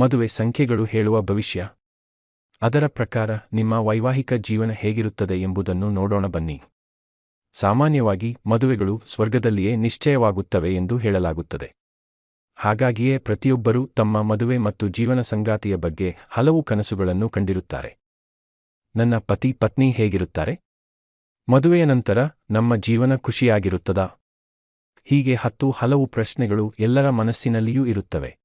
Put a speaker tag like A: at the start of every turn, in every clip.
A: ಮದುವೆ ಸಂಖ್ಯೆಗಳು ಹೇಳುವ ಭವಿಷ್ಯ. ಅದರ ಪ್ರಕಾರ ನಿಮ್ಮ ವೈವಾಹಿಕ ಜೀವನ ಹೇಗಿರುತ್ತದೆ ಎಂಬುದನ್ನು ನೋಡೋಣ ಬನ್ನಿ. ಸಾಮಾನ್ಯವಾಗಿ ಮದುವೆಗಳು ಸ್ವರ್ಗದಲ್ಲಿಯೇ ನಿಶ್ಚಯವಾಗುತ್ತವೆ ಎಂದು ಹೇಳಲಾಗುತ್ತದೆ. ಹಾಗಾಗಿಯೇ ಪ್ರತಿಯೊಬ್ಬರೂ ತಮ್ಮ ಮದುವೆ ಮತ್ತು ಜೀವನ ಸಂಗಾತಿಯ ಬಗ್ಗೆ ಹಲವು ಕನಸುಗಳನ್ನು ಕಂಡಿರುತ್ತಾರೆ. ನನ್ನ ಪತಿ ಪತ್ನಿ ಹೇಗಿರುತ್ತಾರೆ? ಮದುವೆಯ ನಂತರ ನಮ್ಮ ಜೀವನ ಖುಷಿಯಾಗಿರುತ್ತದಾ? ಹೀಗೆ ಹತ್ತು ಹಲವು ಪ್ರಶ್ನೆಗಳು ಎಲ್ಲರ ಮನಸ್ಸಿನಲ್ಲಿಯೂ ಇರುತ್ತವೆ.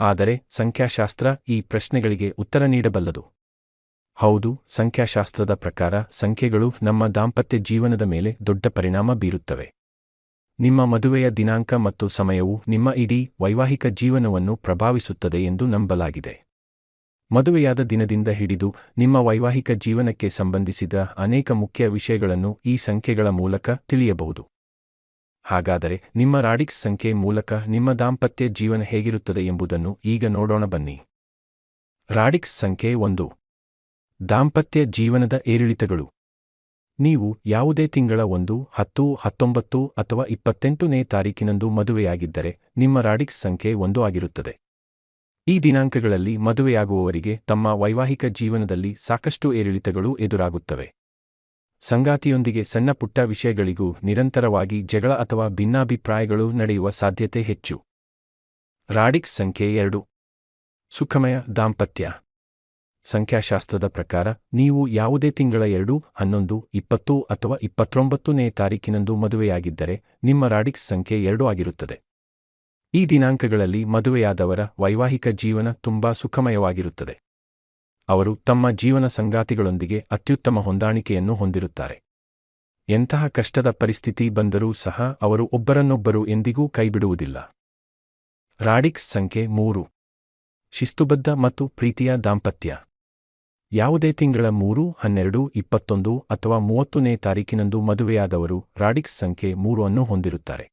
A: ಆದರೆ ಸಂಖ್ಯಾಶಾಸ್ತ್ರ ಈ ಪ್ರಶ್ನೆಗಳಿಗೆ ಉತ್ತರ ನೀಡಬಲ್ಲದು. ಹೌದು, ಸಂಖ್ಯಾಶಾಸ್ತ್ರದ ಪ್ರಕಾರ ಸಂಖ್ಯೆಗಳು ನಮ್ಮ ದಾಂಪತ್ಯ ಜೀವನದ ಮೇಲೆ ದೊಡ್ಡ ಪರಿಣಾಮ ಬೀರುತ್ತವೆ. ನಿಮ್ಮ ಮದುವೆಯ ದಿನಾಂಕ ಮತ್ತು ಸಮಯವು ನಿಮ್ಮ ಇಡೀ ವೈವಾಹಿಕ ಜೀವನವನ್ನು ಪ್ರಭಾವಿಸುತ್ತದೆ ಎಂದು ನಂಬಲಾಗಿದೆ. ಮದುವೆಯಾದ ದಿನದಿಂದ ಹಿಡಿದು ನಿಮ್ಮ ವೈವಾಹಿಕ ಜೀವನಕ್ಕೆ ಸಂಬಂಧಿಸಿದ ಅನೇಕ ಮುಖ್ಯ ವಿಷಯಗಳನ್ನು ಈ ಸಂಖ್ಯೆಗಳ ಮೂಲಕ ತಿಳಿಯಬಹುದು. ಹಾಗಾದರೆ ನಿಮ್ಮ ರಾಡಿಕ್ಸ್ ಸಂಖ್ಯೆ ಮೂಲಕ ನಿಮ್ಮ ದಾಂಪತ್ಯ ಜೀವನ ಹೇಗಿರುತ್ತದೆ ಎಂಬುದನ್ನು ಈಗ ನೋಡೋಣ ಬನ್ನಿ. ರಾಡಿಕ್ಸ್ ಸಂಖ್ಯೆ ಒಂದು. ದಾಂಪತ್ಯ ಜೀವನದ ಏರಿಳಿತಗಳು. ನೀವು ಯಾವುದೇ ತಿಂಗಳ ಒಂದು, ಹತ್ತು, ಹತ್ತೊಂಬತ್ತು ಅಥವಾ ಇಪ್ಪತ್ತೆಂಟನೇ ತಾರೀಕಿನಂದು ಮದುವೆಯಾಗಿದ್ದರೆ ನಿಮ್ಮ ರಾಡಿಕ್ಸ್ ಸಂಖ್ಯೆ ಒಂದು ಆಗಿರುತ್ತದೆ. ಈ ದಿನಾಂಕಗಳಲ್ಲಿ ಮದುವೆಯಾಗುವವರಿಗೆ ತಮ್ಮ ವೈವಾಹಿಕ ಜೀವನದಲ್ಲಿ ಸಾಕಷ್ಟು ಏರಿಳಿತಗಳು ಎದುರಾಗುತ್ತವೆ. ಸಂಗಾತಿಯೊಂದಿಗೆ ಸಣ್ಣ ಪುಟ್ಟ ವಿಷಯಗಳಿಗೂ ನಿರಂತರವಾಗಿ ಜಗಳ ಅಥವಾ ಭಿನ್ನಾಭಿಪ್ರಾಯಗಳು ನಡೆಯುವ ಸಾಧ್ಯತೆ ಹೆಚ್ಚು. ರಾಡಿಕ್ಸ್ ಸಂಖ್ಯೆ ಎರಡು. ಸುಖಮಯ ದಾಂಪತ್ಯ. ಸಂಖ್ಯಾಶಾಸ್ತ್ರದ ಪ್ರಕಾರ, ನೀವು ಯಾವುದೇ ತಿಂಗಳ ಎರಡು, ಹನ್ನೊಂದು, ಇಪ್ಪತ್ತು ಅಥವಾ ಇಪ್ಪತ್ತೊಂಬತ್ತನೇ ತಾರೀಕಿನಂದು ಮದುವೆಯಾಗಿದ್ದರೆ, ನಿಮ್ಮ ರಾಡಿಕ್ಸ್ ಸಂಖ್ಯೆ ಎರಡು ಆಗಿರುತ್ತದೆ. ಈ ದಿನಾಂಕಗಳಲ್ಲಿ ಮದುವೆಯಾದವರ ವೈವಾಹಿಕ ಜೀವನ ತುಂಬಾ ಸುಖಮಯವಾಗಿರುತ್ತದೆ. ಅವರು ತಮ್ಮ ಜೀವನ ಸಂಗಾತಿಗಳೊಂದಿಗೆ ಅತ್ಯುತ್ತಮ ಹೊಂದಾಣಿಕೆಯನ್ನು ಹೊಂದಿರುತ್ತಾರೆ. ಎಂತಹ ಕಷ್ಟದ ಪರಿಸ್ಥಿತಿ ಬಂದರೂ ಸಹ ಅವರು ಒಬ್ಬರನ್ನೊಬ್ಬರು ಎಂದಿಗೂ ಕೈಬಿಡುವುದಿಲ್ಲ. ರಾಡಿಕ್ಸ್ ಸಂಖ್ಯೆ ಮೂರು. ಶಿಸ್ತುಬದ್ಧ ಮತ್ತು ಪ್ರೀತಿಯ ದಾಂಪತ್ಯ. ಯಾವುದೇ ತಿಂಗಳ ಮೂರು, ಹನ್ನೆರಡು, ಇಪ್ಪತ್ತೊಂದು ಅಥವಾ ಮೂವತ್ತನೇ ತಾರೀಕಿನಂದು ಮದುವೆಯಾದವರು ರಾಡಿಕ್ಸ್ ಸಂಖ್ಯೆ ಮೂರು ಅನ್ನು ಹೊಂದಿರುತ್ತಾರೆ.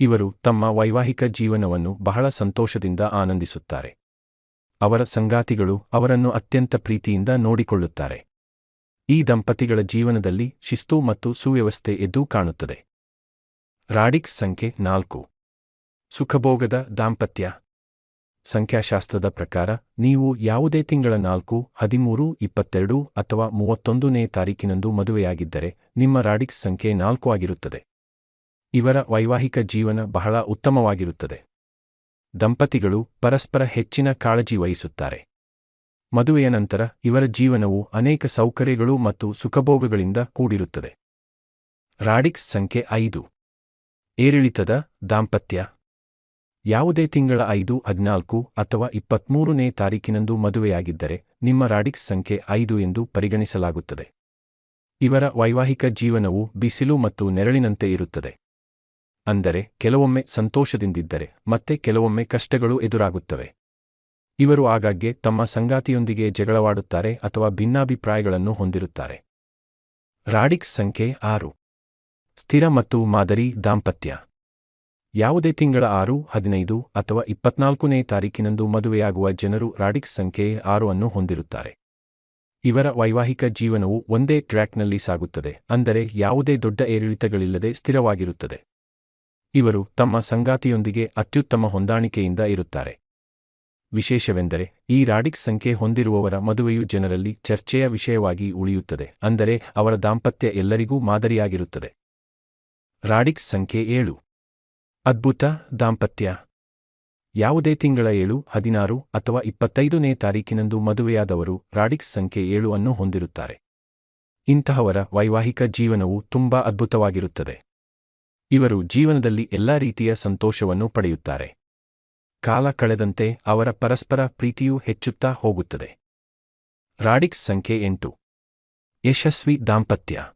A: ಇವರು ತಮ್ಮ ವೈವಾಹಿಕ ಜೀವನವನ್ನು ಬಹಳ ಸಂತೋಷದಿಂದ ಆನಂದಿಸುತ್ತಾರೆ. ಅವರ ಸಂಗಾತಿಗಳು ಅವರನ್ನು ಅತ್ಯಂತ ಪ್ರೀತಿಯಿಂದ ನೋಡಿಕೊಳ್ಳುತ್ತಾರೆ. ಈ ದಂಪತಿಗಳ ಜೀವನದಲ್ಲಿ ಶಿಸ್ತು ಮತ್ತು ಸುವ್ಯವಸ್ಥೆ ಎದ್ದು ಕಾಣುತ್ತದೆ. ರಾಡಿಕ್ಸ್ ಸಂಖ್ಯೆ ನಾಲ್ಕು. ಸುಖಭೋಗದ ದಾಂಪತ್ಯ. ಸಂಖ್ಯಾಶಾಸ್ತ್ರದ ಪ್ರಕಾರ, ನೀವು ಯಾವುದೇ ತಿಂಗಳ ನಾಲ್ಕು, ಹದಿಮೂರು, ಇಪ್ಪತ್ತೆರಡು ಅಥವಾ ಮೂವತ್ತೊಂದನೇ ತಾರೀಕಿನಂದು ಮದುವೆಯಾಗಿದ್ದರೆ, ನಿಮ್ಮ ರಾಡಿಕ್ಸ್ ಸಂಖ್ಯೆ ನಾಲ್ಕು ಆಗಿರುತ್ತದೆ. ಇವರ ವೈವಾಹಿಕ ಜೀವನ ಬಹಳ ಉತ್ತಮವಾಗಿರುತ್ತದೆ. ದಂಪತಿಗಳು ಪರಸ್ಪರ ಹೆಚ್ಚಿನ ಕಾಳಜಿ ವಹಿಸುತ್ತಾರೆ. ಮದುವೆಯ ನಂತರ ಇವರ ಜೀವನವು ಅನೇಕ ಸೌಕರ್ಯಗಳು ಮತ್ತು ಸುಖಭೋಗಗಳಿಂದ ಕೂಡಿರುತ್ತದೆ. ರಾಡಿಕ್ಸ್ ಸಂಖ್ಯೆ ಐದು. ಏರಿಳಿತದ ದಾಂಪತ್ಯ. ಯಾವುದೇ ತಿಂಗಳ ಐದು, ಹದಿನಾಲ್ಕು ಅಥವಾ ಇಪ್ಪತ್ಮೂರನೇ ತಾರೀಕಿನಂದು ಮದುವೆಯಾಗಿದ್ದರೆ ನಿಮ್ಮ ರಾಡಿಕ್ಸ್ ಸಂಖ್ಯೆ ಐದು ಎಂದು ಪರಿಗಣಿಸಲಾಗುತ್ತದೆ. ಇವರ ವೈವಾಹಿಕ ಜೀವನವು ಬಿಸಿಲು ಮತ್ತು ನೆರಳಿನಂತೆ ಇರುತ್ತದೆ. ಅಂದರೆ ಕೆಲವೊಮ್ಮೆ ಸಂತೋಷದಿಂದಿದ್ದರೆ ಮತ್ತೆ ಕೆಲವೊಮ್ಮೆ ಕಷ್ಟಗಳು ಎದುರಾಗುತ್ತವೆ. ಇವರು ಆಗಾಗ್ಗೆ ತಮ್ಮ ಸಂಗಾತಿಯೊಂದಿಗೆ ಜಗಳವಾಡುತ್ತಾರೆ ಅಥವಾ ಭಿನ್ನಾಭಿಪ್ರಾಯಗಳನ್ನು ಹೊಂದಿರುತ್ತಾರೆ. ರಾಡಿಕ್ಸ್ ಸಂಖ್ಯೆ ಆರು. ಸ್ಥಿರ ಮತ್ತು ಮಾದರಿ ದಾಂಪತ್ಯ. ಯಾವುದೇ ತಿಂಗಳ ಆರು, ಹದಿನೈದು ಅಥವಾ ಇಪ್ಪತ್ನಾಲ್ಕನೇ ತಾರೀಕಿನಂದು ಮದುವೆಯಾಗುವ ಜನರು ರಾಡಿಕ್ಸ್ ಸಂಖ್ಯೆ ಆರು ಅನ್ನು ಹೊಂದಿರುತ್ತಾರೆ. ಇವರ ವೈವಾಹಿಕ ಜೀವನವು ಒಂದೇ ಟ್ರ್ಯಾಕ್ನಲ್ಲಿ ಸಾಗುತ್ತದೆ, ಅಂದರೆ ಯಾವುದೇ ದೊಡ್ಡ ಏರಿಳಿತಗಳಿಲ್ಲದೆ ಸ್ಥಿರವಾಗಿರುತ್ತದೆ. ಇವರು ತಮ್ಮ ಸಂಗಾತಿಯೊಂದಿಗೆ ಅತ್ಯುತ್ತಮ ಹೊಂದಾಣಿಕೆಯಿಂದ ಇರುತ್ತಾರೆ. ವಿಶೇಷವೆಂದರೆ, ಈ ರಾಡಿಕ್ಸ್ ಸಂಖ್ಯೆ ಹೊಂದಿರುವವರ ಮದುವೆಯು ಜನರಲ್ಲಿ ಚರ್ಚೆಯ ವಿಷಯವಾಗಿ ಉಳಿಯುತ್ತದೆ, ಅಂದರೆ ಅವರ ದಾಂಪತ್ಯ ಎಲ್ಲರಿಗೂ ಮಾದರಿಯಾಗಿರುತ್ತದೆ. ರಾಡಿಕ್ಸ್ ಸಂಖ್ಯೆ ಏಳು. ಅದ್ಭುತ ದಾಂಪತ್ಯ. ಯಾವುದೇ ತಿಂಗಳ ಏಳು, ಹದಿನಾರು ಅಥವಾ ಇಪ್ಪತ್ತೈದನೇ ತಾರೀಕಿನಂದು ಮದುವೆಯಾದವರು ರಾಡಿಕ್ಸ್ ಸಂಖ್ಯೆ ಏಳು ಅನ್ನು ಹೊಂದಿರುತ್ತಾರೆ. ಇಂತಹವರ ವೈವಾಹಿಕ ಜೀವನವು ತುಂಬಾ ಅದ್ಭುತವಾಗಿರುತ್ತದೆ. ಇವರು ಜೀವನದಲ್ಲಿ ಎಲ್ಲಾ ರೀತಿಯ ಸಂತೋಷವನ್ನು ಪಡೆಯುತ್ತಾರೆ. ಕಾಲ ಕಳೆದಂತೆ ಅವರ ಪರಸ್ಪರ ಪ್ರೀತಿಯೂ ಹೆಚ್ಚುತ್ತಾ ಹೋಗುತ್ತದೆ. ರಾಡಿಕ್ಸ್ ಸಂಖ್ಯೆ ಎಂಟು. ಯಶಸ್ವಿ ದಾಂಪತ್ಯ.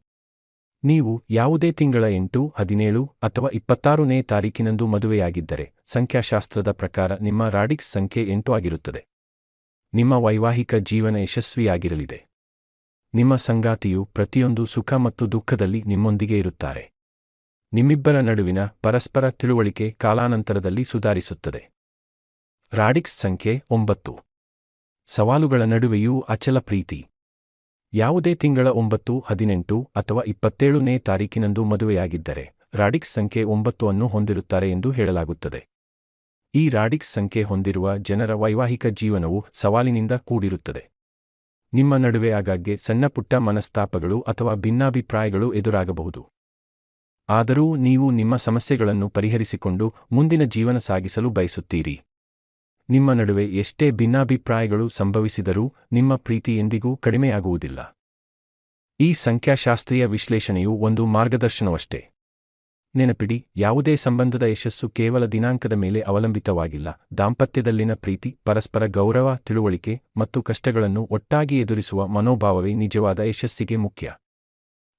A: ನೀವು ಯಾವುದೇ ತಿಂಗಳ ಎಂಟು, ಹದಿನೇಳು ಅಥವಾ ಇಪ್ಪತ್ತಾರನೇ ತಾರೀಕಿನಂದು ಮದುವೆಯಾಗಿದ್ದರೆ, ಸಂಖ್ಯಾಶಾಸ್ತ್ರದ ಪ್ರಕಾರ ನಿಮ್ಮ ರಾಡಿಕ್ಸ್ ಸಂಖ್ಯೆ ಎಂಟು ಆಗಿರುತ್ತದೆ. ನಿಮ್ಮ ವೈವಾಹಿಕ ಜೀವನ ಯಶಸ್ವಿಯಾಗಿರಲಿದೆ. ನಿಮ್ಮ ಸಂಗಾತಿಯು ಪ್ರತಿಯೊಂದು ಸುಖ ಮತ್ತು ದುಃಖದಲ್ಲಿ ನಿಮ್ಮೊಂದಿಗೆ ಇರುತ್ತಾರೆ. ನಿಮ್ಮಿಬ್ಬರ ನಡುವಿನ ಪರಸ್ಪರ ತಿಳುವಳಿಕೆ ಕಾಲಾನಂತರದಲ್ಲಿ ಸುಧಾರಿಸುತ್ತದೆ. ರಾಡಿಕ್ಸ್ ಸಂಖ್ಯೆ ಒಂಬತ್ತು. ಸವಾಲುಗಳ ನಡುವೆಯೂ ಅಚಲ ಪ್ರೀತಿ. ಯಾವುದೇ ತಿಂಗಳ ಒಂಬತ್ತು, ಹದಿನೆಂಟು ಅಥವಾ ಇಪ್ಪತ್ತೇಳನೇ ತಾರೀಕಿನಂದು ಮದುವೆಯಾಗಿದ್ದರೆ, ರಾಡಿಕ್ಸ್ ಸಂಖ್ಯೆ ಒಂಬತ್ತು ಅನ್ನು ಹೊಂದಿರುತ್ತಾರೆ ಎಂದು ಹೇಳಲಾಗುತ್ತದೆ. ಈ ರಾಡಿಕ್ಸ್ ಸಂಖ್ಯೆ ಹೊಂದಿರುವ ಜನರ ವೈವಾಹಿಕ ಜೀವನವು ಸವಾಲಿನಿಂದ ಕೂಡಿರುತ್ತದೆ. ನಿಮ್ಮ ನಡುವೆ ಆಗಾಗ್ಗೆ ಸಣ್ಣಪುಟ್ಟ ಮನಸ್ತಾಪಗಳು ಅಥವಾ ಭಿನ್ನಾಭಿಪ್ರಾಯಗಳು ಎದುರಾಗಬಹುದು. ಆದರೂ ನೀವು ನಿಮ್ಮ ಸಮಸ್ಯೆಗಳನ್ನು ಪರಿಹರಿಸಿಕೊಂಡು ಮುಂದಿನ ಜೀವನ ಸಾಗಿಸಲು ಬಯಸುತ್ತೀರಿ. ನಿಮ್ಮ ನಡುವೆ ಎಷ್ಟೇ ಭಿನ್ನಾಭಿಪ್ರಾಯಗಳು ಸಂಭವಿಸಿದರೂ ನಿಮ್ಮ ಪ್ರೀತಿ ಎಂದಿಗೂ ಕಡಿಮೆಯಾಗುವುದಿಲ್ಲ. ಈ ಸಂಖ್ಯಾಶಾಸ್ತ್ರೀಯ ವಿಶ್ಲೇಷಣೆಯು ಒಂದು ಮಾರ್ಗದರ್ಶನವಷ್ಟೇ. ನೆನಪಿಡಿ, ಯಾವುದೇ ಸಂಬಂಧದ ಯಶಸ್ಸು ಕೇವಲ ದಿನಾಂಕದ ಮೇಲೆ ಅವಲಂಬಿತವಾಗಿಲ್ಲ. ದಾಂಪತ್ಯದಲ್ಲಿನ ಪ್ರೀತಿ, ಪರಸ್ಪರ ಗೌರವ, ತಿಳುವಳಿಕೆ ಮತ್ತು ಕಷ್ಟಗಳನ್ನು ಒಟ್ಟಾಗಿ ಎದುರಿಸುವ ಮನೋಭಾವವೇ ನಿಜವಾದ ಯಶಸ್ಸಿಗೆ ಮುಖ್ಯ.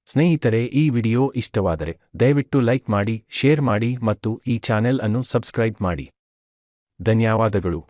A: ಸ್ನೇಹಿತರೆ, ಈ ವಿಡಿಯೋ ಇಷ್ಟವಾದರೆ ದಯವಿಟ್ಟು ಲೈಕ್ ಮಾಡಿ, ಶೇರ್ ಮಾಡಿ ಮತ್ತು ಈ ಚಾನೆಲ್ ಅನ್ನು ಸಬ್ಸ್ಕ್ರೈಬ್ ಮಾಡಿ. ಧನ್ಯವಾದಗಳು.